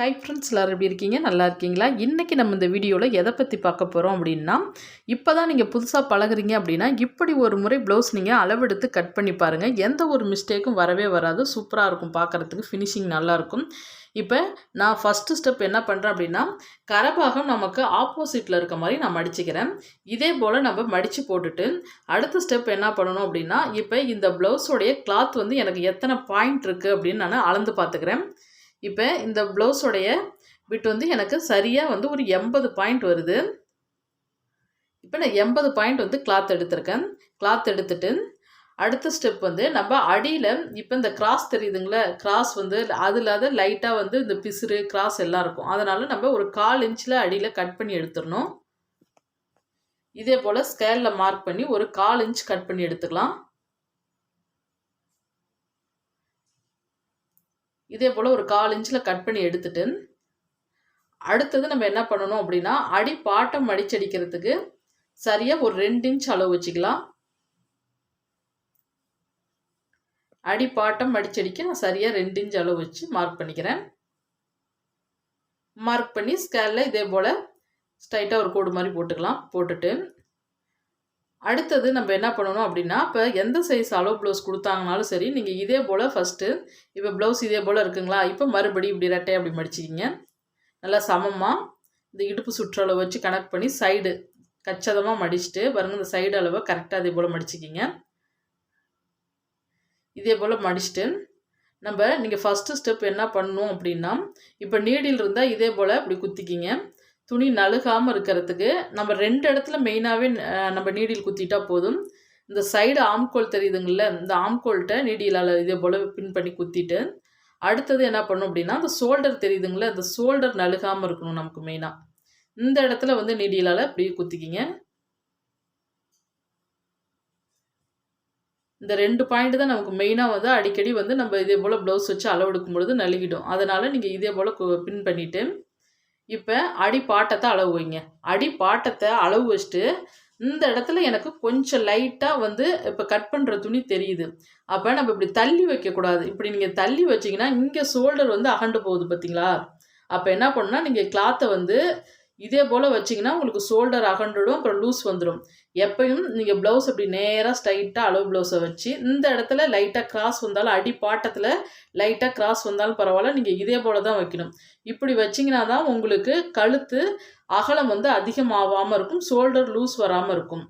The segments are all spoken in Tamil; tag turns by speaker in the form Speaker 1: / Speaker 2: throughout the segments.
Speaker 1: ஹை ஃப்ரெண்ட்ஸ் எல்லோரும் எப்படி இருக்கீங்க நல்லா இருக்கீங்களா இன்றைக்கி நம்ம இந்த வீடியோவில் எதை பற்றி பார்க்க போகிறோம் அப்படின்னா இப்போ தான் நீங்கள் புதுசாக பழகிறீங்க அப்படின்னா இப்படி ஒரு முறை ப்ளவுஸ் நீங்கள் அளவெடுத்து கட் பண்ணி பாருங்கள் எந்த ஒரு மிஸ்டேக்கும் வரவே வராது சூப்பராக இருக்கும் பார்க்குறதுக்கு ஃபினிஷிங் நல்லாயிருக்கும் இப்போ நான் ஃபஸ்ட்டு ஸ்டெப் என்ன பண்ணுறேன் அப்படின்னா கரபாகம் நமக்கு ஆப்போசிட்டில் இருக்க மாதிரி நான் மடிச்சுக்கிறேன் இதே போல் நம்ம மடித்து போட்டுட்டு அடுத்த ஸ்டெப் என்ன பண்ணணும் அப்படின்னா இப்போ இந்த ப்ளவுஸோடைய கிளாத் வந்து எனக்கு எத்தனை பாயிண்ட் இருக்குது அப்படின்னு நான் அளந்து பார்த்துக்கிறேன் இப்போ இந்த ப்ளவுஸோடைய விட்டு வந்து எனக்கு சரியாக வந்து ஒரு எண்பது பாயிண்ட் வருது இப்போ நான் எண்பது பாயிண்ட் வந்து கிளாத் எடுத்திருக்கேன் கிளாத் எடுத்துட்டு அடுத்த ஸ்டெப் வந்து நம்ம அடியில் இப்போ இந்த கிராஸ் தெரியுதுங்களே கிராஸ் வந்து அது இல்லாத லைட்டாக வந்து இந்த பிசுறு கிராஸ் எல்லாம் இருக்கும் அதனால் நம்ம ஒரு கால் இன்ச்சில் அடியில் கட் பண்ணி எடுத்துடணும் இதே போல் ஸ்கேலில் மார்க் பண்ணி ஒரு கால் இன்ச் கட் பண்ணி எடுத்துக்கலாம் இதே போல் ஒரு கால் இன்ச்சில் கட் பண்ணி எடுத்துட்டு அடுத்தது நம்ம என்ன பண்ணணும் அப்படின்னா அடி பாட்டம் மடிச்சடிக்கிறதுக்கு சரியாக ஒரு ரெண்டு இன்ச் அளவு வச்சுக்கலாம் அடி பாட்டம் மடிச்சடிக்க நான் சரியாக ரெண்டு இன்ச் அளவு வச்சு மார்க் பண்ணிக்கிறேன் மார்க் பண்ணி ஸ்கேலில் இதே போல் ஸ்ட்ரைட்டாக ஒரு கோடு மாதிரி போட்டுக்கலாம் போட்டுட்டு அடுத்தது நம்ம என்ன பண்ணணும் அப்படின்னா இப்போ எந்த சைஸ் அளவு ப்ளவுஸ் கொடுத்தாங்கனாலும் சரி நீங்கள் இதே போல் ஃபஸ்ட்டு இப்போ ப்ளவுஸ் இதே போல் இருக்குங்களா இப்போ மறுபடியும் இப்படி ரெட்டையை அப்படி மடிச்சிக்கிங்க நல்லா சமமாக இந்த இடுப்பு சுற்றளவு வச்சு கனெக்ட் பண்ணி சைடு கச்சதமாக மடிச்சுட்டு பாருங்கள் இந்த சைடு அளவை கரெக்டாக அதே போல் மடிச்சிக்கிங்க இதே போல் மடிச்சுட்டு நம்ம நீங்கள் ஃபஸ்ட்டு ஸ்டெப் என்ன பண்ணணும் அப்படின்னா இப்போ நீடில் இருந்தால் இதே போல் இப்படி குத்திக்கிங்க துணி நழுகாமல் இருக்கிறதுக்கு நம்ம ரெண்டு இடத்துல மெயினாகவே நம்ம நீடில் குத்திட்டா போதும் இந்த சைடு ஆம்கோல் தெரியுதுங்கள இந்த ஆம்கோல்கிட்ட நீடியலால் இதே போல் பின் பண்ணி குத்திட்டு அடுத்தது என்ன பண்ணும் அப்படின்னா அந்த ஷோல்டர் தெரியுதுங்களே அந்த ஷோல்டர் நழுகாமல் இருக்கணும் நமக்கு மெயினாக இந்த இடத்துல வந்து நீடியலால் அப்படியே குத்திக்கிங்க இந்த ரெண்டு பாயிண்ட் தான் நமக்கு மெயினாக வந்து அடிக்கடி வந்து நம்ம இதே போல் ப்ளவுஸ் வச்சு அளவெடுக்கும் பொழுது நழுகிடும் அதனால் நீங்கள் இதே போல் பின் பண்ணிவிட்டு இப்போ அடிப்பாட்டத்தை அளவு வைங்க அடிப்பாட்டத்தை அளவு வச்சுட்டு இந்த இடத்துல எனக்கு கொஞ்சம் லைட்டாக வந்து இப்போ கட் பண்ணுற துணி தெரியுது அப்போ நம்ம இப்படி தள்ளி வைக்கக்கூடாது இப்படி நீங்கள் தள்ளி வச்சிங்கன்னா இங்கே ஷோல்டர் வந்து அகண்டு போகுது பார்த்தீங்களா அப்போ என்ன பண்ணுன்னா நீங்கள் கிளாத்தை வந்து இதே போல் வச்சிங்கன்னா உங்களுக்கு ஷோல்டர் அகண்டுடும் அப்புறம் லூஸ் வந்துடும் எப்பயும் நீங்கள் ப்ளவுஸ் அப்படி நேராக ஸ்ட்ரைட்டாக அளவு ப்ளவுஸை வச்சு இந்த இடத்துல லைட்டாக கிராஸ் வந்தாலும் அடி பாட்டத்தில் லைட்டாக கிராஸ் வந்தாலும் பரவாயில்ல நீங்கள் இதே போல் தான் வைக்கணும் இப்படி வச்சிங்கன்னா தான் உங்களுக்கு கழுத்து அகலம் வந்து அதிகமாகாமல் இருக்கும் ஷோல்டர் லூஸ் வராமல் இருக்கும்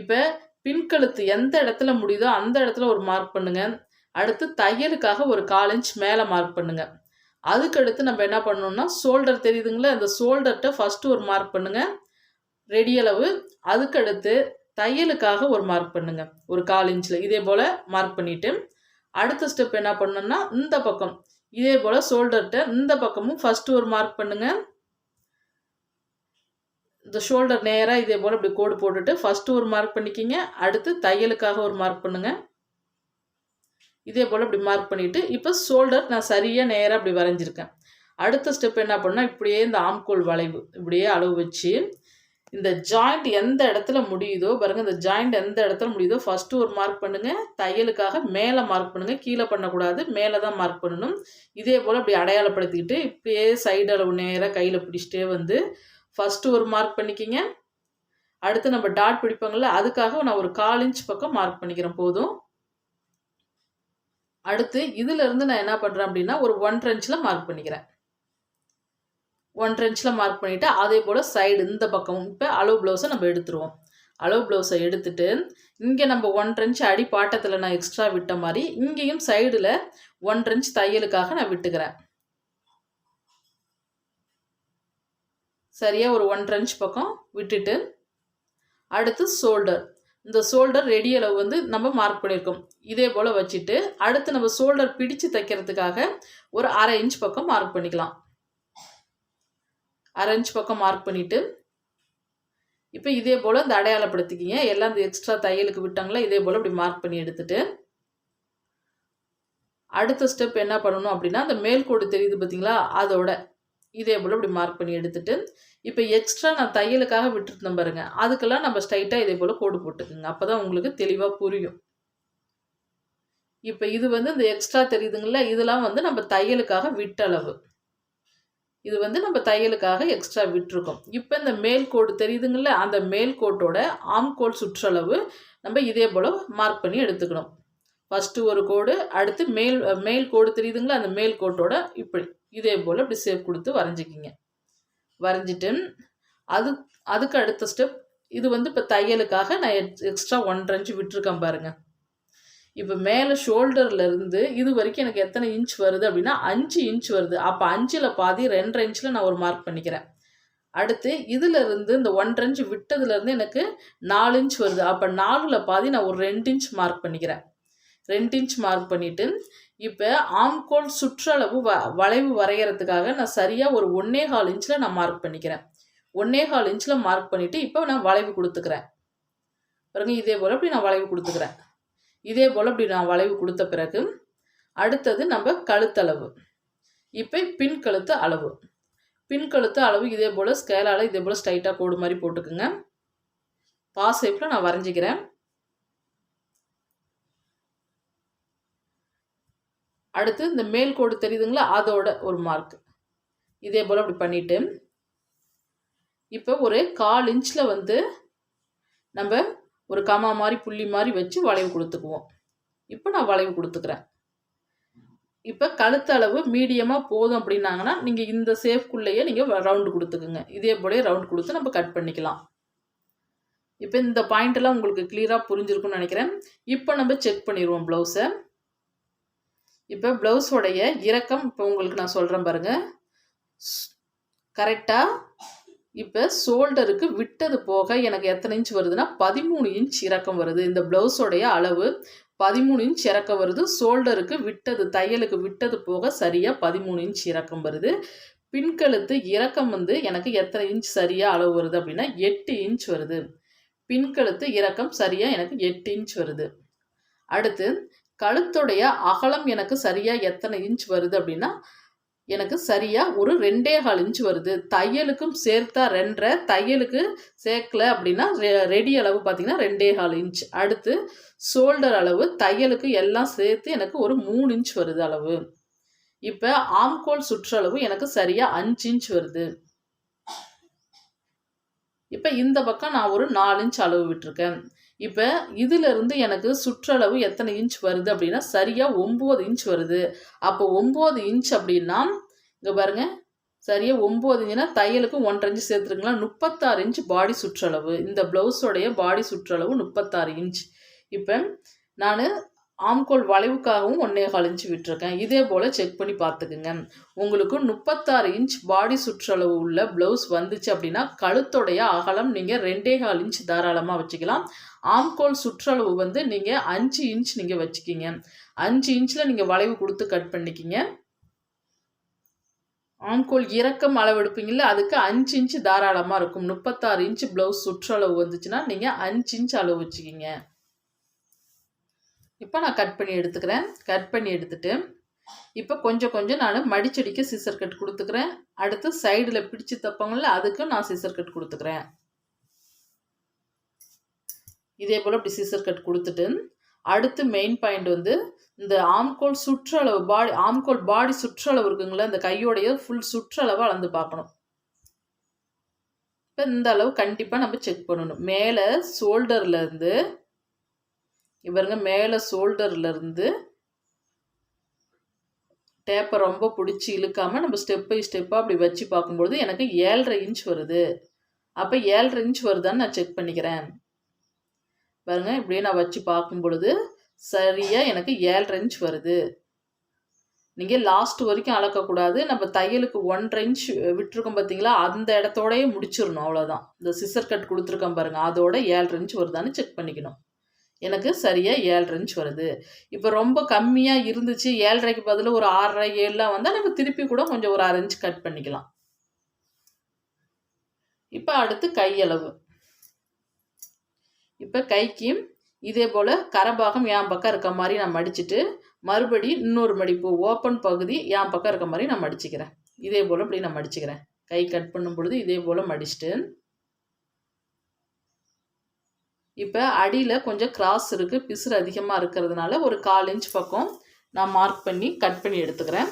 Speaker 1: இப்போ பின்கழுத்து எந்த இடத்துல முடியுதோ அந்த இடத்துல ஒரு மார்க் பண்ணுங்கள் அடுத்து தையலுக்காக ஒரு கால் இன்ச் மேலே மார்க் பண்ணுங்கள் அதுக்கடுத்து நம்ம என்ன பண்ணணும்னா ஷோல்டர் தெரியுதுங்களா அந்த ஷோல்டர்கிட்ட ஃபஸ்ட்டு ஒரு மார்க் பண்ணுங்கள் ரெடியளவு அதுக்கடுத்து தையலுக்காக ஒரு மார்க் பண்ணுங்கள் ஒரு கால் இன்ச்சில் இதே போல் மார்க் பண்ணிவிட்டு அடுத்த ஸ்டெப் என்ன பண்ணணும்னா இந்த பக்கம் இதே போல் ஷோல்டர்கிட்ட இந்த பக்கமும் ஃபஸ்ட்டு ஒரு மார்க் பண்ணுங்கள் இந்த ஷோல்டர் நேராக இதே போல் இப்படி கோடு போட்டுட்டு ஃபஸ்ட்டு ஒரு மார்க் பண்ணிக்கிங்க அடுத்து தையலுக்காக ஒரு மார்க் பண்ணுங்கள் இதே போல் இப்படி மார்க் பண்ணிவிட்டு இப்போ ஷோல்டர் நான் சரியாக நேராக அப்படி வரைஞ்சிருக்கேன் அடுத்த ஸ்டெப் என்ன பண்ணால் இப்படியே இந்த ஆம்கோல் வளைவு இப்படியே அளவு வச்சு இந்த ஜாயிண்ட் எந்த இடத்துல முடியுதோ பாருங்கள் இந்த ஜாயிண்ட் எந்த இடத்துல முடியுதோ ஃபஸ்ட்டு ஒரு மார்க் பண்ணுங்கள் தையலுக்காக மேலே மார்க் பண்ணுங்கள் கீழே பண்ணக்கூடாது மேலே தான் மார்க் பண்ணணும் இதே போல் அப்படி அடையாளப்படுத்திக்கிட்டு இப்படியே சைடு அளவு நேராக கையில் பிடிச்சிட்டே வந்து ஃபஸ்ட்டு ஒரு மார்க் பண்ணிக்கிங்க அடுத்து நம்ம டாட் பிடிப்பாங்கள்ல அதுக்காக நான் ஒரு கால் இன்ச் பக்கம் மார்க் பண்ணிக்கிறேன் போதும் அடுத்து இருந்து நான் என்ன பண்ணுறேன் அப்படின்னா ஒரு ஒன் இன்ச்சில் மார்க் பண்ணிக்கிறேன் ஒன் இன்ச்சில் மார்க் பண்ணிவிட்டு அதே போல் சைடு இந்த பக்கம் இப்போ அளவு ப்ளவுஸை நம்ம எடுத்துருவோம் அளவு ப்ளவுஸை எடுத்துட்டு இங்கே நம்ம ஒன் இன்ச் அடி பாட்டத்தில் நான் எக்ஸ்ட்ரா விட்ட மாதிரி இங்கேயும் சைடில் ஒன் இன்ச் தையலுக்காக நான் விட்டுக்கிறேன் சரியாக ஒரு ஒன் இன்ச் பக்கம் விட்டுட்டு அடுத்து ஷோல்டர் இந்த ஷோல்டர் ரெடி அளவு வந்து நம்ம மார்க் பண்ணியிருக்கோம் இதே போல் வச்சுட்டு அடுத்து நம்ம ஷோல்டர் பிடிச்சு தைக்கிறதுக்காக ஒரு அரை இன்ச் பக்கம் மார்க் பண்ணிக்கலாம் அரை இன்ச் பக்கம் மார்க் பண்ணிவிட்டு இப்போ இதே போல் இந்த அடையாளப்படுத்திக்கிங்க எல்லாம் இந்த எக்ஸ்ட்ரா தையலுக்கு விட்டாங்களா இதே போல் இப்படி மார்க் பண்ணி எடுத்துகிட்டு அடுத்த ஸ்டெப் என்ன பண்ணணும் அப்படின்னா அந்த மேல்கோடு தெரியுது பார்த்தீங்களா அதோட இதே போல் இப்படி மார்க் பண்ணி எடுத்துட்டு இப்போ எக்ஸ்ட்ரா நான் தையலுக்காக விட்டுருந்தேன் பாருங்கள் அதுக்கெல்லாம் நம்ம ஸ்ட்ரைட்டாக இதே போல் கோடு போட்டுக்குங்க அப்போ தான் உங்களுக்கு தெளிவாக புரியும் இப்போ இது வந்து இந்த எக்ஸ்ட்ரா தெரியுதுங்களா இதெல்லாம் வந்து நம்ம தையலுக்காக விட்டளவு இது வந்து நம்ம தையலுக்காக எக்ஸ்ட்ரா விட்டுருக்கோம் இப்போ இந்த மேல் கோடு தெரியுதுங்கள அந்த மேல் கோட்டோட ஆம் கோல் சுற்றளவு நம்ம இதே போல் மார்க் பண்ணி எடுத்துக்கணும் ஃபஸ்ட்டு ஒரு கோடு அடுத்து மேல் மேல் கோடு தெரியுதுங்களா அந்த மேல் கோட்டோட இப்படி இதே போல் இப்படி சேவ் கொடுத்து வரைஞ்சிக்கிங்க வரைஞ்சிட்டு அது அதுக்கு அடுத்த ஸ்டெப் இது வந்து இப்போ தையலுக்காக நான் எக்ஸ்ட்ரா ஒன்றரை இன்ச்சு விட்டுருக்கேன் பாருங்கள் இப்போ மேலே ஷோல்டர்லேருந்து இது வரைக்கும் எனக்கு எத்தனை இன்ச் வருது அப்படின்னா அஞ்சு இன்ச் வருது அப்போ அஞ்சில் பாதி ரெண்டரை இன்ச்சில் நான் ஒரு மார்க் பண்ணிக்கிறேன் அடுத்து இதுலேருந்து இந்த ஒன்றரை இன்ச்சு விட்டதுலேருந்து எனக்கு நாலு இன்ச் வருது அப்போ நாலில் பாதி நான் ஒரு ரெண்டு இன்ச் மார்க் பண்ணிக்கிறேன் ரெண்டு இன்ச் மார்க் பண்ணிவிட்டு இப்போ ஆம்கோல் சுற்றளவு வ வளைவு வரைகிறதுக்காக நான் சரியாக ஒரு ஒன்னே கால் இன்ச்சில் நான் மார்க் பண்ணிக்கிறேன் ஒன்னே கால் இன்ச்சில் மார்க் பண்ணிவிட்டு இப்போ நான் வளைவு கொடுத்துக்கிறேன் பிறகு இதே போல் இப்படி நான் வளைவு கொடுத்துக்கிறேன் இதே போல் இப்படி நான் வளைவு கொடுத்த பிறகு அடுத்தது நம்ம கழுத்தளவு இப்போ பின் கழுத்து அளவு பின் கழுத்து அளவு இதே போல் ஸ்கேலால் இதே போல் ஸ்ட்ரைட்டாக கோடு மாதிரி போட்டுக்குங்க பாசைப்பில் நான் வரைஞ்சிக்கிறேன் அடுத்து இந்த மேல் கோடு தெரியுதுங்களா அதோட ஒரு மார்க் இதே போல் அப்படி பண்ணிவிட்டு இப்போ ஒரு கால் இன்ச்சில் வந்து நம்ம ஒரு கமா மாதிரி புள்ளி மாதிரி வச்சு வளைவு கொடுத்துக்குவோம் இப்போ நான் வளைவு கொடுத்துக்கிறேன் இப்போ அளவு மீடியமாக போதும் அப்படின்னாங்கன்னா நீங்கள் இந்த சேஃப்குள்ளேயே நீங்கள் ரவுண்டு கொடுத்துக்குங்க இதே போலே ரவுண்ட் கொடுத்து நம்ம கட் பண்ணிக்கலாம் இப்போ இந்த பாயிண்ட்டெல்லாம் உங்களுக்கு கிளியராக புரிஞ்சிருக்குன்னு நினைக்கிறேன் இப்போ நம்ம செக் பண்ணிடுவோம் ப்ளவுஸை இப்போ ப்ளவுஸோடைய இறக்கம் இப்போ உங்களுக்கு நான் சொல்கிறேன் பாருங்கள் கரெக்டாக இப்போ ஷோல்டருக்கு விட்டது போக எனக்கு எத்தனை இன்ச் வருதுன்னா பதிமூணு இன்ச் இறக்கம் வருது இந்த ப்ளவுஸோடைய அளவு பதிமூணு இன்ச் இறக்கம் வருது ஷோல்டருக்கு விட்டது தையலுக்கு விட்டது போக சரியாக பதிமூணு இன்ச் இறக்கம் வருது பின்கழுத்து இறக்கம் வந்து எனக்கு எத்தனை இன்ச் சரியாக அளவு வருது அப்படின்னா எட்டு இன்ச் வருது பின்கழுத்து இறக்கம் சரியாக எனக்கு எட்டு இன்ச் வருது அடுத்து கழுத்துடைய அகலம் எனக்கு சரியாக எத்தனை இன்ச் வருது அப்படின்னா எனக்கு சரியாக ஒரு ரெண்டே கால் இன்ச் வருது தையலுக்கும் சேர்த்தா ரெண்டரை தையலுக்கு சேர்க்கல அப்படின்னா ரெ ரெடி அளவு பார்த்தீங்கன்னா ரெண்டே கால் இன்ச் அடுத்து ஷோல்டர் அளவு தையலுக்கு எல்லாம் சேர்த்து எனக்கு ஒரு மூணு இன்ச் வருது அளவு இப்போ ஆம்கோல் சுற்றளவு எனக்கு சரியாக அஞ்சு இன்ச் வருது இப்போ இந்த பக்கம் நான் ஒரு நாலு இன்ச் அளவு விட்டுருக்கேன் இப்போ இதிலிருந்து எனக்கு சுற்றளவு எத்தனை இன்ச் வருது அப்படின்னா சரியாக ஒம்பது இன்ச் வருது அப்போ ஒம்பது இன்ச் அப்படின்னா இங்கே பாருங்கள் சரியாக ஒம்பது இன்ச்சுனா தையலுக்கு ஒன்றரை இன்ச்சு சேர்த்துருங்களா முப்பத்தாறு இன்ச் பாடி சுற்றளவு இந்த ப்ளவுஸோடைய பாடி சுற்றளவு முப்பத்தாறு இன்ச் இப்போ நான் ஆம்கோல் வளைவுக்காகவும் ஒன்றே கால் இன்ச்சு விட்டுருக்கேன் இதே போல் செக் பண்ணி பார்த்துக்குங்க உங்களுக்கு முப்பத்தாறு இன்ச் பாடி சுற்றளவு உள்ள ப்ளவுஸ் வந்துச்சு அப்படின்னா கழுத்துடைய அகலம் நீங்கள் ரெண்டே கால் இன்ச் தாராளமாக வச்சுக்கலாம் ஆம்கோல் சுற்றளவு வந்து நீங்கள் அஞ்சு இன்ச் நீங்கள் வச்சுக்கிங்க அஞ்சு இன்ச்சில் நீங்கள் வளைவு கொடுத்து கட் பண்ணிக்கிங்க ஆம்கோல் இறக்கம் அளவெடுப்பீங்கள அதுக்கு அஞ்சு இன்ச்சு தாராளமாக இருக்கும் முப்பத்தாறு இன்ச்சு ப்ளவுஸ் சுற்றளவு வந்துச்சுன்னா நீங்கள் அஞ்சு இன்ச் அளவு வச்சுக்கிங்க இப்போ நான் கட் பண்ணி எடுத்துக்கிறேன் கட் பண்ணி எடுத்துகிட்டு இப்போ கொஞ்சம் கொஞ்சம் நான் மடிச்செடிக்கு சிசர் கட் கொடுத்துக்கிறேன் அடுத்து சைடில் பிடிச்சி தப்பங்கள்ல அதுக்கும் நான் சிசர் கட் கொடுத்துக்கிறேன் இதே போல் அப்படி சீசர் கட் கொடுத்துட்டு அடுத்து மெயின் பாயிண்ட் வந்து இந்த ஆம்கோல் சுற்றளவு பாடி ஆம்கோல் பாடி சுற்றளவு இருக்குங்களா இந்த கையோடைய ஃபுல் சுற்றளவு அளந்து பார்க்கணும் இப்போ இந்த அளவு கண்டிப்பாக நம்ம செக் பண்ணணும் மேலே ஷோல்டர்லேருந்து இவருங்க மேலே ஷோல்டர்லேருந்து டேப்பை ரொம்ப பிடிச்சி இழுக்காமல் நம்ம ஸ்டெப் பை ஸ்டெப்பாக அப்படி வச்சு பார்க்கும்பொழுது எனக்கு ஏழரை இன்ச் வருது அப்போ ஏழரை இன்ச் வருதான்னு நான் செக் பண்ணிக்கிறேன் பாருங்கள் இப்படியே நான் வச்சு பார்க்கும் பொழுது சரியாக எனக்கு ஏழரை இன்ச் வருது நீங்கள் லாஸ்ட் வரைக்கும் அளக்கக்கூடாது நம்ம தையலுக்கு ஒன்றரை இன்ச் விட்டுருக்கோம் பார்த்தீங்களா அந்த இடத்தோடயே முடிச்சிடணும் அவ்வளோதான் இந்த சிசர் கட் கொடுத்துருக்கோம் பாருங்கள் அதோட ஏழரை இன்ச் வருதான்னு செக் பண்ணிக்கணும் எனக்கு சரியாக ஏழரை இன்ச் வருது இப்போ ரொம்ப கம்மியாக இருந்துச்சு ஏழரைக்கு பதில் ஒரு ஆறரை ஏழுலாம் வந்தால் நம்ம திருப்பி கூட கொஞ்சம் ஒரு அரை இன்ச் கட் பண்ணிக்கலாம் இப்போ அடுத்து கையளவு இப்போ கைக்கும் இதே போல் கரம்பாகம் என் பக்கம் இருக்க மாதிரி நான் மடிச்சுட்டு மறுபடி இன்னொரு மடிப்பு ஓப்பன் பகுதி என் பக்கம் இருக்க மாதிரி நான் மடிச்சுக்கிறேன் இதே போல் இப்படி நான் மடிச்சுக்கிறேன் கை கட் பண்ணும் பொழுது இதே போல் மடிச்சுட்டு இப்போ அடியில் கொஞ்சம் கிராஸ் இருக்குது பிசுறு அதிகமாக இருக்கிறதுனால ஒரு கால் இன்ச் பக்கம் நான் மார்க் பண்ணி கட் பண்ணி எடுத்துக்கிறேன்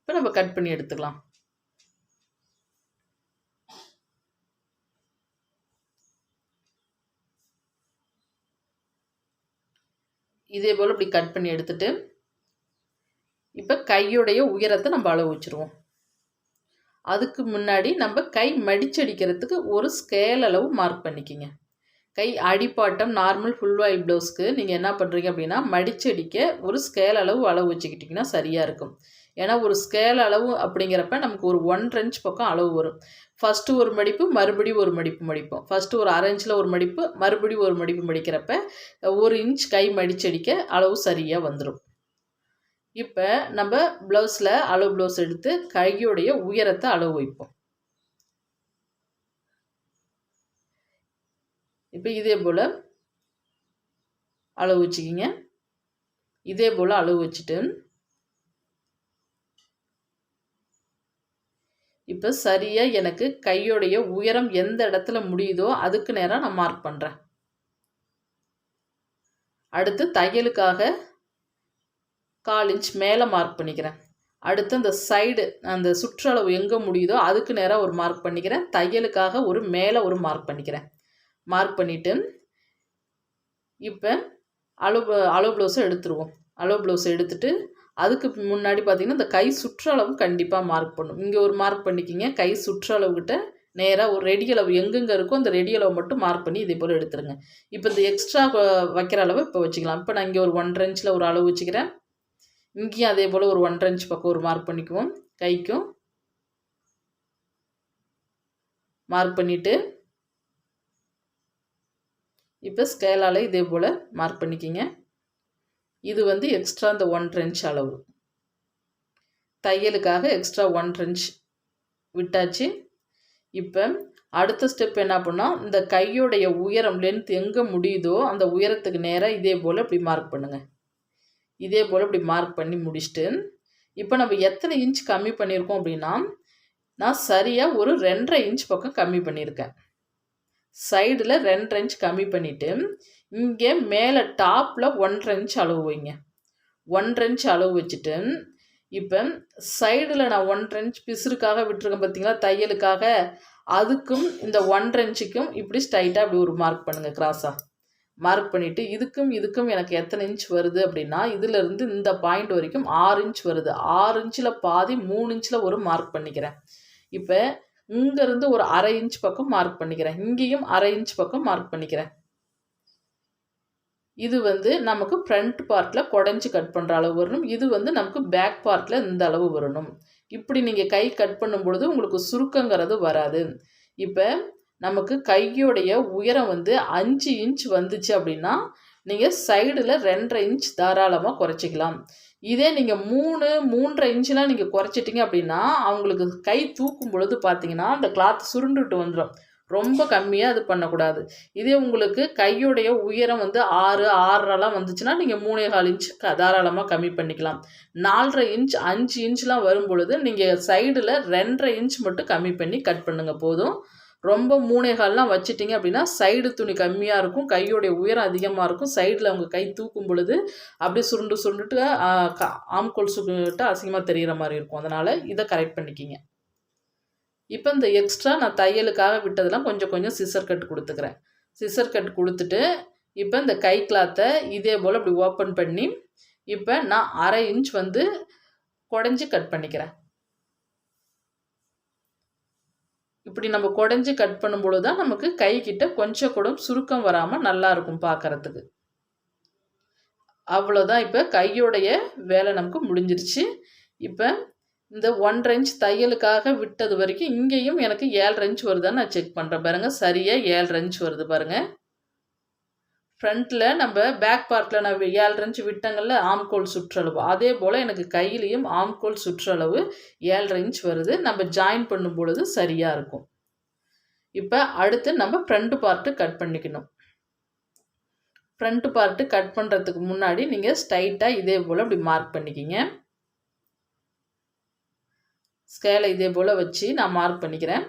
Speaker 1: இப்போ நம்ம கட் பண்ணி எடுத்துக்கலாம் இதே போல் இப்படி கட் பண்ணி எடுத்துட்டு இப்போ கையுடைய உயரத்தை நம்ம அளவு வச்சுருவோம் அதுக்கு முன்னாடி நம்ம கை மடிச்சடிக்கிறதுக்கு ஒரு ஸ்கேல் அளவு மார்க் பண்ணிக்கிங்க கை அடிப்பாட்டம் நார்மல் ஃபுல் வாய் ப்ளவுஸ்க்கு நீங்கள் என்ன பண்ணுறீங்க அப்படின்னா மடிச்சடிக்க ஒரு ஸ்கேல் அளவு அளவு வச்சுக்கிட்டிங்கன்னா சரியாக இருக்கும் ஏன்னா ஒரு ஸ்கேல் அளவு அப்படிங்கிறப்ப நமக்கு ஒரு ஒன் ரெஞ்ச் பக்கம் அளவு வரும் ஃபஸ்ட்டு ஒரு மடிப்பு மறுபடியும் ஒரு மடிப்பு மடிப்போம் ஃபஸ்ட்டு ஒரு அரை இன்ச்சில் ஒரு மடிப்பு மறுபடியும் ஒரு மடிப்பு மடிக்கிறப்ப ஒரு இன்ச் கை மடிச்சடிக்க அளவு சரியாக வந்துடும் இப்போ நம்ம ப்ளவுஸில் அளவு ப்ளவுஸ் எடுத்து கையோடைய உயரத்தை அளவு வைப்போம் இப்போ இதே போல் அளவு வச்சுக்கிங்க இதே போல் அளவு வச்சுட்டு இப்போ சரியாக எனக்கு கையோடைய உயரம் எந்த இடத்துல முடியுதோ அதுக்கு நேராக நான் மார்க் பண்ணுறேன் அடுத்து தையலுக்காக கால் இன்ச் மேலே மார்க் பண்ணிக்கிறேன் அடுத்து அந்த சைடு அந்த சுற்றளவு எங்கே முடியுதோ அதுக்கு நேராக ஒரு மார்க் பண்ணிக்கிறேன் தையலுக்காக ஒரு மேலே ஒரு மார்க் பண்ணிக்கிறேன் மார்க் பண்ணிவிட்டு இப்போ அலோ அலோ ப்ளவுஸை எடுத்துருவோம் அலோ ப்ளவுஸை எடுத்துகிட்டு அதுக்கு முன்னாடி பார்த்தீங்கன்னா இந்த கை சுற்றளவு கண்டிப்பாக மார்க் பண்ணும் இங்கே ஒரு மார்க் பண்ணிக்கிங்க கை சுற்றளவுக்கிட்ட நேராக ஒரு ரெடி அளவு எங்கெங்கே இருக்கோ அந்த ரெடி அளவு மட்டும் மார்க் பண்ணி இதே போல் எடுத்துருங்க இப்போ இந்த எக்ஸ்ட்ரா வைக்கிற அளவு இப்போ வச்சுக்கலாம் இப்போ நான் இங்கே ஒரு ஒன்றரை இன்ச்சில் ஒரு அளவு வச்சுக்கிறேன் இங்கேயும் அதே போல் ஒரு ஒன்றரை இன்ச் பக்கம் ஒரு மார்க் பண்ணிக்குவோம் கைக்கும் மார்க் பண்ணிவிட்டு இப்போ ஸ்கேலால் இதே போல் மார்க் பண்ணிக்கிங்க இது வந்து எக்ஸ்ட்ரா இந்த ஒன் ட்ரென்ச் அளவு தையலுக்காக எக்ஸ்ட்ரா ஒன் ட்ரென்ச் விட்டாச்சு இப்போ அடுத்த ஸ்டெப் என்ன பண்ணால் இந்த கையோடைய உயரம் லென்த் எங்கே முடியுதோ அந்த உயரத்துக்கு நேராக இதே போல் இப்படி மார்க் பண்ணுங்கள் இதே போல் இப்படி மார்க் பண்ணி முடிச்சுட்டு இப்போ நம்ம எத்தனை இன்ச் கம்மி பண்ணியிருக்கோம் அப்படின்னா நான் சரியாக ஒரு ரெண்டரை இன்ச் பக்கம் கம்மி பண்ணியிருக்கேன் சைடில் ரெண்டு ரெஞ்ச் கம்மி பண்ணிவிட்டு இங்கே மேலே டாப்பில் ஒன்றரை இன்ச் அளவு வைங்க ஒன்றரை இன்ச் அளவு வச்சுட்டு இப்போ சைடில் நான் ஒன்றரை இன்ச் பிசுருக்காக விட்டுருக்கேன் பார்த்தீங்களா தையலுக்காக அதுக்கும் இந்த ஒன்றரை இன்ச்சுக்கும் இப்படி ஸ்ட்ரைட்டாக அப்படி ஒரு மார்க் பண்ணுங்கள் கிராஸாக மார்க் பண்ணிவிட்டு இதுக்கும் இதுக்கும் எனக்கு எத்தனை இன்ச் வருது அப்படின்னா இதிலேருந்து இந்த பாயிண்ட் வரைக்கும் ஆறு இன்ச் வருது ஆறு இன்ச்சில் பாதி மூணு இன்ச்சில் ஒரு மார்க் பண்ணிக்கிறேன் இப்போ இங்கேருந்து ஒரு அரை இன்ச் பக்கம் மார்க் பண்ணிக்கிறேன் இங்கேயும் அரை இன்ச் பக்கம் மார்க் பண்ணிக்கிறேன் இது வந்து நமக்கு ஃப்ரண்ட் பார்ட்டில் குடஞ்சி கட் பண்ணுற அளவு வரணும் இது வந்து நமக்கு பேக் பார்ட்டில் இந்த அளவு வரணும் இப்படி நீங்கள் கை கட் பண்ணும் பொழுது உங்களுக்கு சுருக்கங்கிறது வராது இப்போ நமக்கு கையோடைய உயரம் வந்து அஞ்சு இன்ச் வந்துச்சு அப்படின்னா நீங்கள் சைடில் ரெண்டரை இன்ச் தாராளமாக குறைச்சிக்கலாம் இதே நீங்கள் மூணு மூன்றரை இன்ச்செலாம் நீங்கள் குறைச்சிட்டிங்க அப்படின்னா அவங்களுக்கு கை தூக்கும் பொழுது பார்த்தீங்கன்னா அந்த கிளாத் சுருண்டுட்டு வந்துடும் ரொம்ப கம்மியாக அது பண்ணக்கூடாது இதே உங்களுக்கு கையுடைய உயரம் வந்து ஆறு ஆறரைலாம் வந்துச்சுன்னா நீங்கள் மூணே கால் இன்ச் தாராளமாக கம்மி பண்ணிக்கலாம் நாலரை இன்ச் அஞ்சு இன்ச்லாம் வரும் பொழுது நீங்கள் சைடில் ரெண்டரை இன்ச் மட்டும் கம்மி பண்ணி கட் பண்ணுங்கள் போதும் ரொம்ப மூளைகள்லாம் வச்சிட்டிங்க அப்படின்னா சைடு துணி கம்மியாக இருக்கும் கையோடைய உயரம் அதிகமாக இருக்கும் சைடில் அவங்க கை தூக்கும் பொழுது அப்படியே சுருண்டு சுருண்டுட்டு ஆம்கோல் சுருட்டு அசிங்கமாக தெரிகிற மாதிரி இருக்கும் அதனால் இதை கரெக்ட் பண்ணிக்கிங்க இப்போ இந்த எக்ஸ்ட்ரா நான் தையலுக்காக விட்டதெல்லாம் கொஞ்சம் கொஞ்சம் சிசர் கட் கொடுத்துக்கிறேன் சிசர் கட் கொடுத்துட்டு இப்போ இந்த கை கிளாத்தை இதே போல் அப்படி ஓப்பன் பண்ணி இப்போ நான் அரை இன்ச் வந்து குடஞ்சி கட் பண்ணிக்கிறேன் இப்படி நம்ம குடஞ்சி கட் பண்ணும்பொழுது தான் நமக்கு கைக்கிட்ட கொஞ்சம் கூட சுருக்கம் வராமல் நல்லாயிருக்கும் பார்க்குறதுக்கு அவ்வளோதான் இப்போ கையோடைய வேலை நமக்கு முடிஞ்சிருச்சு இப்போ இந்த ஒன்றரை இன்ச் தையலுக்காக விட்டது வரைக்கும் இங்கேயும் எனக்கு ஏழரை இன்ச் வருதான்னு நான் செக் பண்ணுறேன் பாருங்கள் சரியாக ஏழரை இன்ச் வருது பாருங்கள் ஃப்ரண்ட்டில் நம்ம பேக் பார்ட்டில் நான் ஏழரை இன்ச்சு விட்டங்களில் ஆம்கோல் சுற்றளவு அதே போல் எனக்கு கையிலையும் ஆம்கோல் சுற்றளவு ஏழரை இன்ச் வருது நம்ம ஜாயின் பண்ணும் பொழுது சரியாக இருக்கும் இப்போ அடுத்து நம்ம ஃப்ரண்ட்டு பார்ட்டு கட் பண்ணிக்கணும் ஃப்ரண்ட்டு பார்ட்டு கட் பண்ணுறதுக்கு முன்னாடி நீங்கள் ஸ்ட்ரைட்டாக இதே போல் அப்படி மார்க் பண்ணிக்கிங்க ஸ்கேலை இதே போல் வச்சு நான் மார்க் பண்ணிக்கிறேன்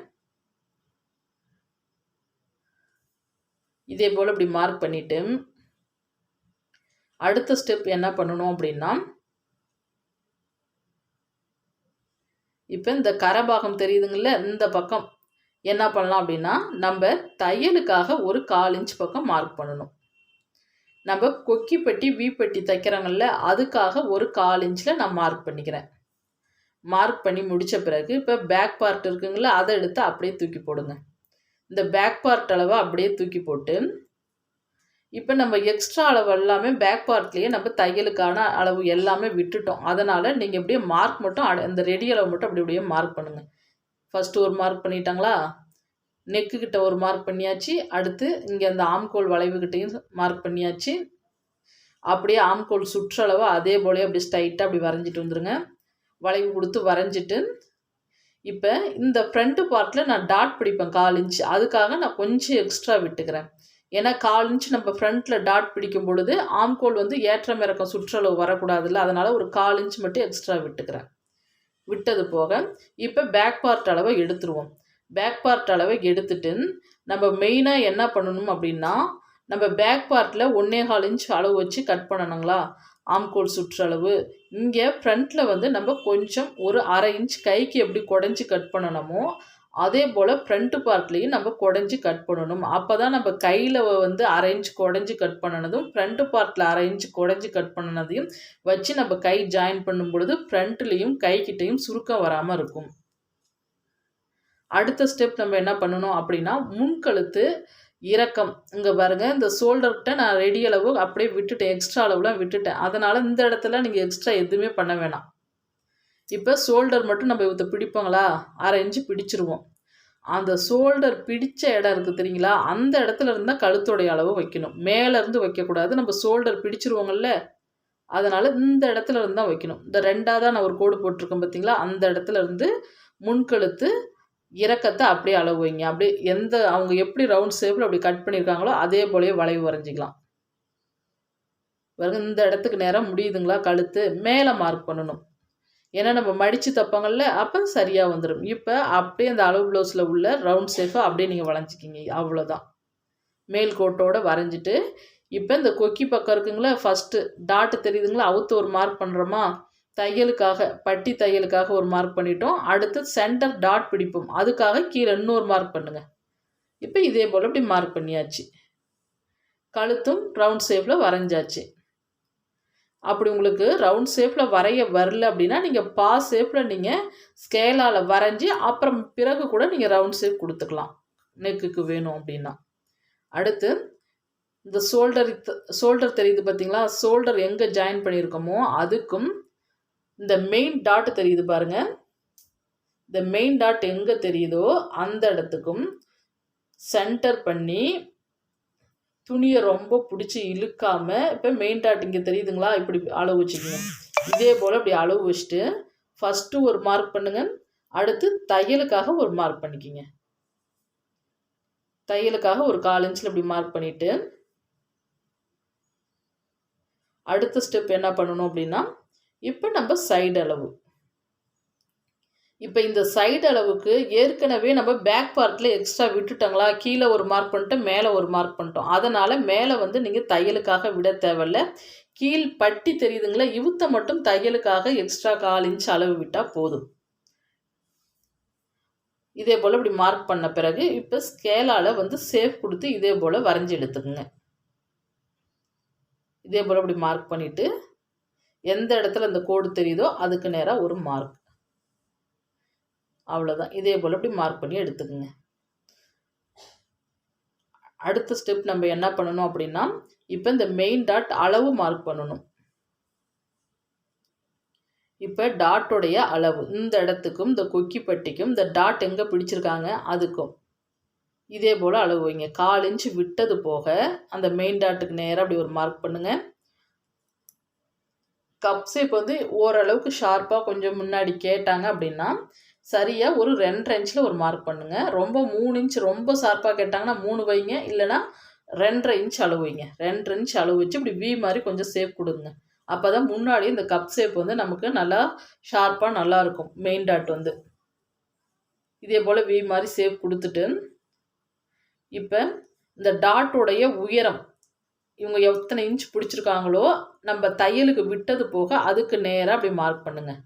Speaker 1: இதே போல் இப்படி மார்க் பண்ணிவிட்டு அடுத்த ஸ்டெப் என்ன பண்ணணும் அப்படின்னா இப்போ இந்த கரபாகம் தெரியுதுங்கள இந்த பக்கம் என்ன பண்ணலாம் அப்படின்னா நம்ம தையலுக்காக ஒரு கால் இன்ச் பக்கம் மார்க் பண்ணணும் நம்ம கொக்கி பெட்டி வீப்பெட்டி தைக்கிறாங்கல்ல அதுக்காக ஒரு கால் இன்ச்சில் நான் மார்க் பண்ணிக்கிறேன் மார்க் பண்ணி முடித்த பிறகு இப்போ பேக் பார்ட் இருக்குங்களா அதை எடுத்து அப்படியே தூக்கி போடுங்க இந்த பேக் பார்ட் அளவை அப்படியே தூக்கி போட்டு இப்போ நம்ம எக்ஸ்ட்ரா அளவு எல்லாமே பேக் பார்ட்லேயே நம்ம தையலுக்கான அளவு எல்லாமே விட்டுட்டோம் அதனால் நீங்கள் இப்படியே மார்க் மட்டும் அந்த ரெடி அளவு மட்டும் அப்படி அப்படியே மார்க் பண்ணுங்கள் ஃபஸ்ட்டு ஒரு மார்க் பண்ணிட்டாங்களா நெக்குக்கிட்ட ஒரு மார்க் பண்ணியாச்சு அடுத்து இங்கே அந்த ஆம்கோல் வளைவுகிட்டையும் மார்க் பண்ணியாச்சு அப்படியே ஆம்கோல் சுற்றளவு அதே போலே அப்படி ஸ்ட்ரைட்டாக அப்படி வரைஞ்சிட்டு வந்துருங்க வளைவு கொடுத்து வரைஞ்சிட்டு இப்போ இந்த ஃப்ரண்ட்டு பார்ட்டில் நான் டாட் பிடிப்பேன் கால் இன்ச் அதுக்காக நான் கொஞ்சம் எக்ஸ்ட்ரா விட்டுக்கிறேன் ஏன்னா கால் இன்ச் நம்ம ஃப்ரண்ட்டில் டாட் பிடிக்கும் பொழுது ஆம்கோல் வந்து ஏற்றம் இறக்கம் சுற்றளவு வரக்கூடாதுல்ல அதனால் ஒரு கால் இன்ச் மட்டும் எக்ஸ்ட்ரா விட்டுக்கிறேன் விட்டது போக இப்போ பேக் பார்ட் அளவை எடுத்துருவோம் பேக் பார்ட் அளவை எடுத்துட்டு நம்ம மெயினாக என்ன பண்ணணும் அப்படின்னா நம்ம பேக் பார்ட்டில் ஒன்றே கால் இன்ச் அளவு வச்சு கட் பண்ணணுங்களா ஆம்கோல் சுற்றளவு இங்கே ஃப்ரண்ட்டில் வந்து நம்ம கொஞ்சம் ஒரு அரை இன்ச் கைக்கு எப்படி குடஞ்சி கட் பண்ணணுமோ அதே போல் ஃப்ரண்ட்டு பார்ட்லேயும் நம்ம குடஞ்சி கட் பண்ணணும் அப்போ தான் நம்ம கையில் வந்து அரை இன்ச் குடஞ்சி கட் பண்ணினதும் ஃப்ரண்ட்டு பார்ட்டில் அரை இன்ச் குடஞ்சி கட் பண்ணினதையும் வச்சு நம்ம கை ஜாயின் பண்ணும் பொழுது ஃப்ரண்ட்லேயும் கைக்கிட்டையும் சுருக்கம் வராமல் இருக்கும் அடுத்த ஸ்டெப் நம்ம என்ன பண்ணணும் அப்படின்னா முன்கழுத்து இறக்கம் இங்கே பாருங்கள் இந்த ஷோல்டர்கிட்ட நான் ரெடி அளவு அப்படியே விட்டுட்டேன் எக்ஸ்ட்ரா அளவுலாம் விட்டுட்டேன் அதனால் இந்த இடத்துல நீங்கள் எக்ஸ்ட்ரா எதுவுமே பண்ண வேணாம் இப்போ ஷோல்டர் மட்டும் நம்ம இவத்தை பிடிப்போங்களா அரை இன்ச்சு பிடிச்சிருவோம் அந்த ஷோல்டர் பிடித்த இடம் இருக்குது தெரியுங்களா அந்த இடத்துல இருந்தால் கழுத்துடைய அளவு வைக்கணும் மேலேருந்து வைக்கக்கூடாது நம்ம ஷோல்டர் பிடிச்சிருவோங்கள்ல அதனால் இந்த இடத்துல இருந்தால் வைக்கணும் இந்த ரெண்டாவதாக நான் ஒரு கோடு போட்டிருக்கேன் பார்த்தீங்களா அந்த இடத்துல இருந்து முன்கழுத்து இறக்கத்தை அப்படியே அளவு வைங்க அப்படியே எந்த அவங்க எப்படி ரவுண்ட் ஷேப்பில் அப்படி கட் பண்ணியிருக்காங்களோ அதே போலவே வளைவு வரைஞ்சிக்கலாம் பிறகு இந்த இடத்துக்கு நேரம் முடியுதுங்களா கழுத்து மேலே மார்க் பண்ணணும் ஏன்னா நம்ம மடித்து தப்பங்கள்ல அப்போ சரியாக வந்துடும் இப்போ அப்படியே அந்த அளவு ப்ளவுஸில் உள்ள ரவுண்ட் ஷேஃபை அப்படியே நீங்கள் வளைஞ்சிக்கிங்க அவ்வளோதான் மேல் கோட்டோடு வரைஞ்சிட்டு இப்போ இந்த கொக்கி பக்கம் இருக்குங்களா ஃபஸ்ட்டு டாட்டு தெரியுதுங்களா அவுத்து ஒரு மார்க் பண்ணுறோமா தையலுக்காக பட்டி தையலுக்காக ஒரு மார்க் பண்ணிட்டோம் அடுத்து சென்டர் டாட் பிடிப்போம் அதுக்காக கீழே இன்னொரு மார்க் பண்ணுங்கள் இப்போ இதே போல் அப்படி மார்க் பண்ணியாச்சு கழுத்தும் ரவுண்ட் ஷேப்பில் வரைஞ்சாச்சு அப்படி உங்களுக்கு ரவுண்ட் ஷேப்பில் வரைய வரல அப்படின்னா நீங்கள் பா ஷேப்பில் நீங்கள் ஸ்கேலால் வரைஞ்சி அப்புறம் பிறகு கூட நீங்கள் ரவுண்ட் ஷேப் கொடுத்துக்கலாம் நெக்குக்கு வேணும் அப்படின்னா அடுத்து இந்த ஷோல்டர் ஷோல்டர் தெரியுது பார்த்தீங்களா ஷோல்டர் எங்கே ஜாயின் பண்ணியிருக்கோமோ அதுக்கும் இந்த மெயின் டாட் தெரியுது பாருங்க இந்த மெயின் டாட் எங்கே தெரியுதோ அந்த இடத்துக்கும் சென்டர் பண்ணி துணியை ரொம்ப பிடிச்சி இழுக்காம இப்போ மெயின் டாட் இங்கே தெரியுதுங்களா இப்படி அளவு வச்சுக்கோங்க இதே போல் இப்படி அளவு வச்சுட்டு ஃபஸ்ட்டு ஒரு மார்க் பண்ணுங்க அடுத்து தையலுக்காக ஒரு மார்க் பண்ணிக்கிங்க தையலுக்காக ஒரு கால் இன்ச்சில் இப்படி மார்க் பண்ணிவிட்டு அடுத்த ஸ்டெப் என்ன பண்ணணும் அப்படின்னா இப்போ நம்ம சைடு அளவு இப்போ இந்த சைடு அளவுக்கு ஏற்கனவே நம்ம பேக் பார்ட்டில் எக்ஸ்ட்ரா விட்டுட்டோங்களா கீழே ஒரு மார்க் பண்ணிட்டோம் மேலே ஒரு மார்க் பண்ணிட்டோம் அதனால் மேலே வந்து நீங்கள் தையலுக்காக விட தேவையில்ல கீழ் பட்டி தெரியுதுங்களா இவுத்த மட்டும் தையலுக்காக எக்ஸ்ட்ரா கால் இன்ச் அளவு விட்டால் போதும் இதே போல் இப்படி மார்க் பண்ண பிறகு இப்போ ஸ்கேலால் வந்து சேஃப் கொடுத்து இதே போல் வரைஞ்சி எடுத்துக்கோங்க இதே போல் இப்படி மார்க் பண்ணிவிட்டு எந்த இடத்துல அந்த கோடு தெரியுதோ அதுக்கு நேராக ஒரு மார்க் அவ்வளோதான் இதே போல் அப்படி மார்க் பண்ணி எடுத்துக்கோங்க அடுத்த ஸ்டெப் நம்ம என்ன பண்ணணும் அப்படின்னா இப்போ இந்த மெயின் டாட் அளவு மார்க் பண்ணணும் இப்போ டாட்டோடைய அளவு இந்த இடத்துக்கும் இந்த கொக்கி பட்டிக்கும் இந்த டாட் எங்கே பிடிச்சிருக்காங்க அதுக்கும் இதே போல் அளவு வைங்க கால் இன்ச்சு விட்டது போக அந்த மெயின் டாட்டுக்கு நேராக அப்படி ஒரு மார்க் பண்ணுங்கள் கப் ஷேப் வந்து ஓரளவுக்கு ஷார்ப்பாக கொஞ்சம் முன்னாடி கேட்டாங்க அப்படின்னா சரியாக ஒரு ரெண்டரை இன்ச்சில் ஒரு மார்க் பண்ணுங்கள் ரொம்ப மூணு இன்ச் ரொம்ப ஷார்ப்பாக கேட்டாங்கன்னா மூணு வைங்க இல்லைனா ரெண்டரை இன்ச் அளவு வைங்க ரெண்டரை இன்ச் அளவு வச்சு இப்படி வி மாதிரி கொஞ்சம் சேஃப் கொடுங்க அப்போ தான் முன்னாடி இந்த கப் ஷேப் வந்து நமக்கு நல்லா ஷார்ப்பாக நல்லாயிருக்கும் மெயின் டாட் வந்து இதே போல் வி மாதிரி சேஃப் கொடுத்துட்டு இப்போ இந்த டாட்டுடைய உயரம் இவங்க எத்தனை இன்ச் பிடிச்சிருக்காங்களோ நம்ம தையலுக்கு விட்டது போக அதுக்கு நேராக அப்படி மார்க் பண்ணுங்கள்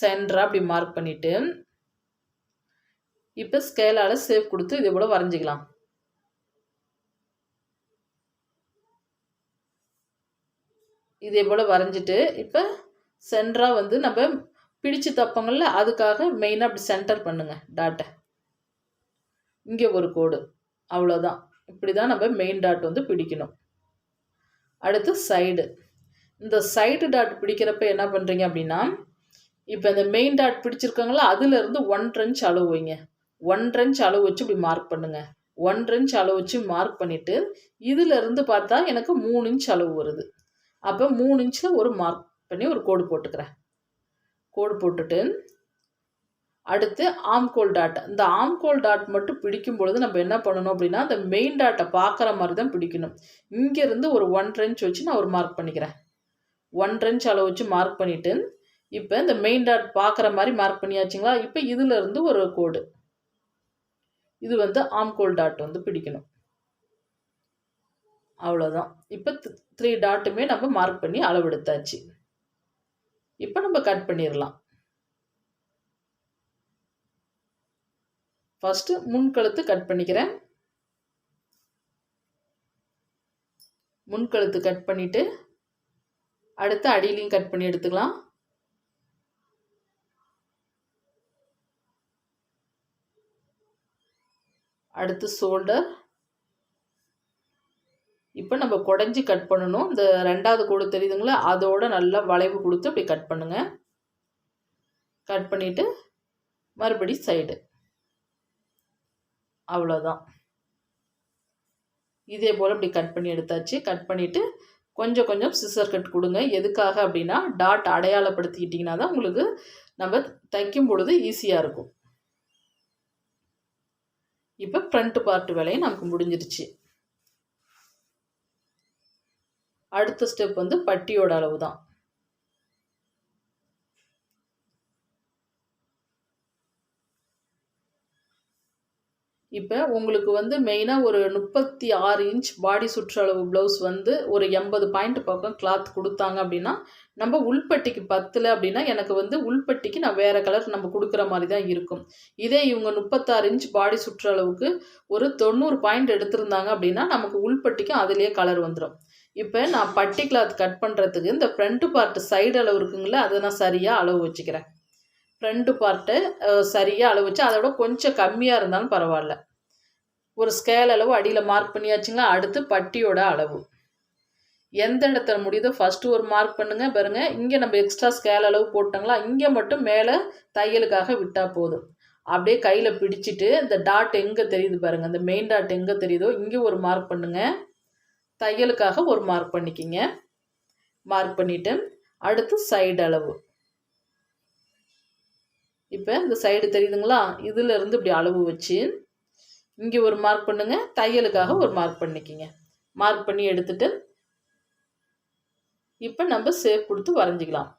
Speaker 1: சென்டராக அப்படி மார்க் பண்ணிவிட்டு இப்போ ஸ்கேலால் சேவ் கொடுத்து இதை போல் வரைஞ்சிக்கலாம் இதே போல் வரைஞ்சிட்டு இப்போ சென்டராக வந்து நம்ம பிடிச்சு தப்பங்கள்ல அதுக்காக மெயினாக அப்படி சென்டர் பண்ணுங்கள் டாட்டை இங்கே ஒரு கோடு அவ்வளோதான் இப்படி தான் நம்ம மெயின் டாட் வந்து பிடிக்கணும் அடுத்து சைடு இந்த சைடு டாட் பிடிக்கிறப்ப என்ன பண்ணுறீங்க அப்படின்னா இப்போ இந்த மெயின் டாட் பிடிச்சிருக்காங்களா அதுலேருந்து ஒன் ரெஞ்ச் அளவு வைங்க ஒன் ரெஞ்ச் அளவு வச்சு இப்படி மார்க் பண்ணுங்கள் ஒன் இன்ச் அளவு வச்சு மார்க் பண்ணிவிட்டு இதிலிருந்து பார்த்தா எனக்கு மூணு இன்ச் அளவு வருது அப்போ மூணு இன்ச்சில் ஒரு மார்க் பண்ணி ஒரு கோடு போட்டுக்கிறேன் கோடு போட்டுட்டு அடுத்து ஆம்கோல் டாட் இந்த ஆம்கோல் டாட் மட்டும் பிடிக்கும் பொழுது நம்ம என்ன பண்ணணும் அப்படின்னா அந்த மெயின் டாட்டை பார்க்குற மாதிரி தான் பிடிக்கணும் இங்கேருந்து ஒரு ஒன் ரெஞ்ச் வச்சு நான் ஒரு மார்க் பண்ணிக்கிறேன் ஒன் ரெஞ்ச் அளவு வச்சு மார்க் பண்ணிவிட்டு இப்போ இந்த மெயின் டாட் பார்க்குற மாதிரி மார்க் பண்ணியாச்சுங்களா இப்போ இதிலிருந்து ஒரு கோடு இது வந்து ஆம்கோல் டாட் வந்து பிடிக்கணும் அவ்வளோதான் இப்போ த்ரீ டாட்டுமே நம்ம மார்க் பண்ணி அளவெடுத்தாச்சு இப்போ நம்ம கட் பண்ணிடலாம் ஃபஸ்ட்டு முன்கழுத்து கட் பண்ணிக்கிறேன் முன்கழுத்து கட் பண்ணிவிட்டு அடுத்து அடியிலையும் கட் பண்ணி எடுத்துக்கலாம் அடுத்து ஷோல்டர் இப்போ நம்ம குடஞ்சி கட் பண்ணணும் இந்த ரெண்டாவது கூடு தெரியுதுங்களா அதோட நல்லா வளைவு கொடுத்து அப்படி கட் பண்ணுங்கள் கட் பண்ணிவிட்டு மறுபடி சைடு அவ்வளோதான் இதே போல் இப்படி கட் பண்ணி எடுத்தாச்சு கட் பண்ணிவிட்டு கொஞ்சம் கொஞ்சம் சிசர் கட் கொடுங்க எதுக்காக அப்படின்னா டாட் அடையாளப்படுத்திக்கிட்டிங்கன்னா தான் உங்களுக்கு நம்ம தைக்கும் பொழுது ஈஸியாக இருக்கும் இப்போ ஃப்ரண்ட் பார்ட் வேலையும் நமக்கு முடிஞ்சிருச்சு அடுத்த ஸ்டெப் வந்து பட்டியோட அளவு தான் இப்போ உங்களுக்கு வந்து மெயினாக ஒரு முப்பத்தி ஆறு இன்ச் பாடி சுற்றளவு ப்ளவுஸ் வந்து ஒரு எண்பது பாயிண்ட் பக்கம் கிளாத் கொடுத்தாங்க அப்படின்னா நம்ம உள்பட்டிக்கு பத்தலை அப்படின்னா எனக்கு வந்து உள்பட்டிக்கு நான் வேறு கலர் நம்ம கொடுக்குற மாதிரி தான் இருக்கும் இதே இவங்க முப்பத்தாறு இன்ச் பாடி சுற்றளவுக்கு ஒரு தொண்ணூறு பாயிண்ட் எடுத்திருந்தாங்க அப்படின்னா நமக்கு உள்பட்டிக்கு அதுலேயே கலர் வந்துடும் இப்போ நான் பட்டி கிளாத் கட் பண்ணுறதுக்கு இந்த ஃப்ரண்ட் பார்ட் சைடு அளவு இருக்குங்களே அதை நான் சரியாக அளவு வச்சுக்கிறேன் ஃப்ரண்ட்டு பார்ட்டு சரியாக அளவு வச்சு அதோட கொஞ்சம் கம்மியாக இருந்தாலும் பரவாயில்ல ஒரு ஸ்கேல் அளவு அடியில் மார்க் பண்ணியாச்சுங்களா அடுத்து பட்டியோட அளவு எந்த இடத்துல முடியுதோ ஃபஸ்ட்டு ஒரு மார்க் பண்ணுங்கள் பாருங்கள் இங்கே நம்ம எக்ஸ்ட்ரா ஸ்கேல் அளவு போட்டோங்களா இங்கே மட்டும் மேலே தையலுக்காக விட்டால் போதும் அப்படியே கையில் பிடிச்சிட்டு இந்த டாட் எங்கே தெரியுது பாருங்கள் அந்த மெயின் டாட் எங்கே தெரியுதோ இங்கே ஒரு மார்க் பண்ணுங்கள் தையலுக்காக ஒரு மார்க் பண்ணிக்கிங்க மார்க் பண்ணிவிட்டு அடுத்து சைடு அளவு இப்போ இந்த சைடு தெரியுதுங்களா இருந்து இப்படி அளவு வச்சு இங்கே ஒரு மார்க் பண்ணுங்க தையலுக்காக ஒரு மார்க் பண்ணிக்கிங்க மார்க் பண்ணி எடுத்துட்டு இப்போ நம்ம சேவ் கொடுத்து வரைஞ்சிக்கலாம்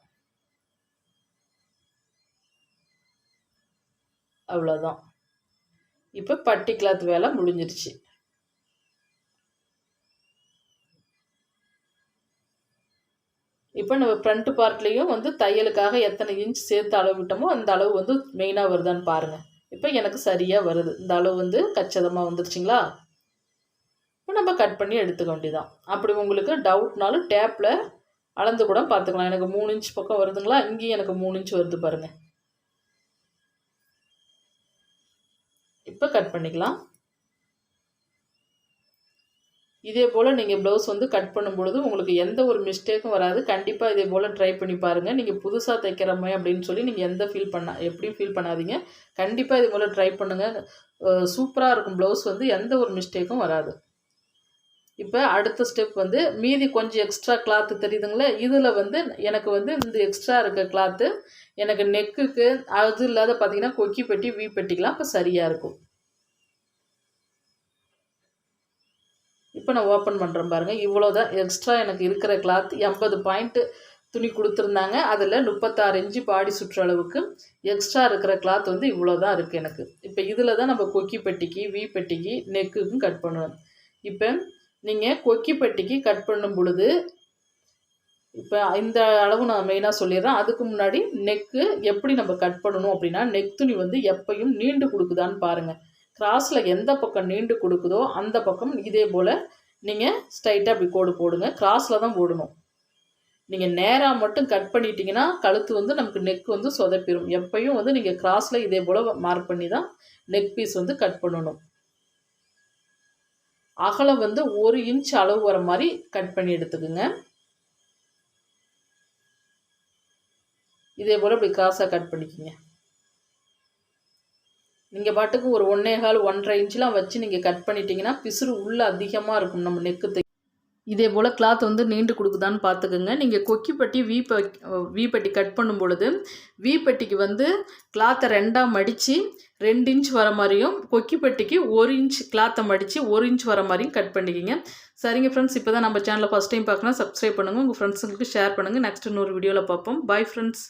Speaker 1: அவ்வளோதான் இப்போ பட்டி கிளாத் வேலை முடிஞ்சிருச்சு இப்போ நம்ம ஃப்ரண்ட் பார்ட்லேயும் வந்து தையலுக்காக எத்தனை இன்ச் சேர்த்து அளவு விட்டோமோ அந்த அளவு வந்து மெயினாக வருதான்னு பாருங்கள் இப்போ எனக்கு சரியாக வருது இந்த அளவு வந்து கச்சிதமாக வந்துருச்சுங்களா இப்போ நம்ம கட் பண்ணி எடுத்துக்க வேண்டியதான் அப்படி உங்களுக்கு டவுட்னாலும் டேப்பில் அளந்து கூட பார்த்துக்கலாம் எனக்கு மூணு இன்ச் பக்கம் வருதுங்களா இங்கேயும் எனக்கு மூணு இன்ச் வருது பாருங்கள் இப்போ கட் பண்ணிக்கலாம் இதே போல் நீங்கள் ப்ளவுஸ் வந்து கட் பண்ணும்பொழுது உங்களுக்கு எந்த ஒரு மிஸ்டேக்கும் வராது கண்டிப்பாக இதே போல் ட்ரை பண்ணி பாருங்கள் நீங்கள் புதுசாக தைக்கிறமே அப்படின்னு சொல்லி நீங்கள் எந்த ஃபீல் பண்ணா எப்படியும் ஃபீல் பண்ணாதீங்க கண்டிப்பாக இதே போல் ட்ரை பண்ணுங்கள் சூப்பராக இருக்கும் ப்ளவுஸ் வந்து எந்த ஒரு மிஸ்டேக்கும் வராது இப்போ அடுத்த ஸ்டெப் வந்து மீதி கொஞ்சம் எக்ஸ்ட்ரா கிளாத்து தெரியுதுங்களே இதில் வந்து எனக்கு வந்து இந்த எக்ஸ்ட்ரா இருக்க கிளாத்து எனக்கு நெக்குக்கு அது இல்லாத பார்த்தீங்கன்னா கொக்கி பெட்டி வீ பெட்டிக்கெலாம் இப்போ சரியாக இருக்கும் இப்போ நான் ஓப்பன் பண்ணுறேன் பாருங்கள் இவ்வளோ தான் எக்ஸ்ட்ரா எனக்கு இருக்கிற கிளாத் எண்பது பாயிண்ட்டு துணி கொடுத்துருந்தாங்க அதில் முப்பத்தாறு இன்ச்சு பாடி அளவுக்கு எக்ஸ்ட்ரா இருக்கிற கிளாத் வந்து இவ்வளோ தான் இருக்குது எனக்கு இப்போ இதில் தான் நம்ம கொக்கி பெட்டிக்கு வி பெட்டிக்கு நெக்குக்கும் கட் பண்ணணும் இப்போ நீங்கள் கொக்கி பெட்டிக்கு கட் பண்ணும் பொழுது இப்போ இந்த அளவு நான் மெயினாக சொல்லிடுறேன் அதுக்கு முன்னாடி நெக்கு எப்படி நம்ம கட் பண்ணணும் அப்படின்னா நெக் துணி வந்து எப்பையும் நீண்டு கொடுக்குதான்னு பாருங்கள் கிராஸில் எந்த பக்கம் நீண்டு கொடுக்குதோ அந்த பக்கம் இதே போல் நீங்கள் ஸ்ட்ரைட்டாக அப்படி கோடு போடுங்க கிராஸில் தான் போடணும் நீங்கள் நேராக மட்டும் கட் பண்ணிட்டீங்கன்னா கழுத்து வந்து நமக்கு நெக் வந்து சொதப்பிடும் எப்பையும் வந்து நீங்கள் கிராஸில் இதே போல் மார்க் பண்ணி தான் நெக் பீஸ் வந்து கட் பண்ணணும் அகலம் வந்து ஒரு இன்ச் அளவு வர மாதிரி கட் பண்ணி எடுத்துக்கோங்க இதே போல் இப்படி கிராஸாக கட் பண்ணிக்கோங்க நீங்கள் பாட்டுக்கு ஒரு ஒன்றே கால் ஒன்றரை இன்ச்செலாம் வச்சு நீங்கள் கட் பண்ணிட்டீங்கன்னா பிசுறு உள்ளே அதிகமாக இருக்கும் நம்ம நெக்கு இதே போல் கிளாத் வந்து நீண்டு கொடுக்குதான்னு பார்த்துக்கோங்க நீங்கள் கொக்கிப்பட்டி வீப்ப வீப்பட்டி கட் பண்ணும் பொழுது வீப்பட்டிக்கு வந்து கிளாத்தை ரெண்டாக மடித்து ரெண்டு இன்ச் வர மாதிரியும் கொக்கிப்பட்டிக்கு ஒரு இன்ச் கிளாத்தை மடித்து ஒரு இன்ச் வர மாதிரியும் கட் பண்ணிக்கிங்க சரிங்க ஃப்ரெண்ட்ஸ் இப்போ தான் நம்ம சேனலில் ஃபஸ்ட் டைம் பார்க்கணும் சப்ஸ்கிரைப் பண்ணுங்கள் உங்கள் ஃப்ரெண்ட்ஸுங்களுக்கு ஷேர் பண்ணுங்கள் நெக்ஸ்ட் இன்னொரு வீடியோவில் பார்ப்போம் பாய் ஃப்ரெண்ட்ஸ்